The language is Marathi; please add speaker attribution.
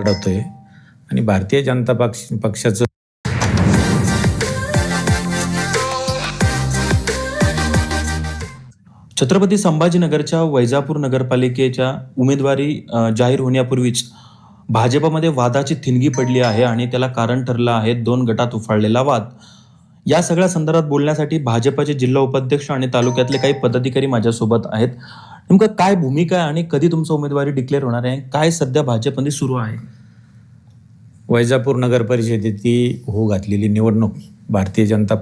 Speaker 1: लढवतोय आणि भारतीय जनता पक्ष पक्षाचं
Speaker 2: छत्रपती संभाजीनगरच्या वैजापूर नगरपालिकेच्या उमेदवारी जाहीर होण्यापूर्वीच भाजपमध्ये वादाची थिणगी पडली आहे आणि त्याला कारण ठरलं आहे दोन गटात उफाळलेला वाद. या सगळ्या संदर्भात बोलण्यासाठी भाजपाचे जिल्हा उपाध्यक्ष आणि तालुक्यातले काही पदाधिकारी माझ्यासोबत आहेत. नेमकं काय भूमिका आहे आणि कधी तुमचं उमेदवारी डिक्लेअर होणार आहे? काय सध्या भाजपमध्ये सुरू आहे?
Speaker 1: वैजापूर नगर परिषदेची होऊ घातलेली निवडणूक भारतीय जनता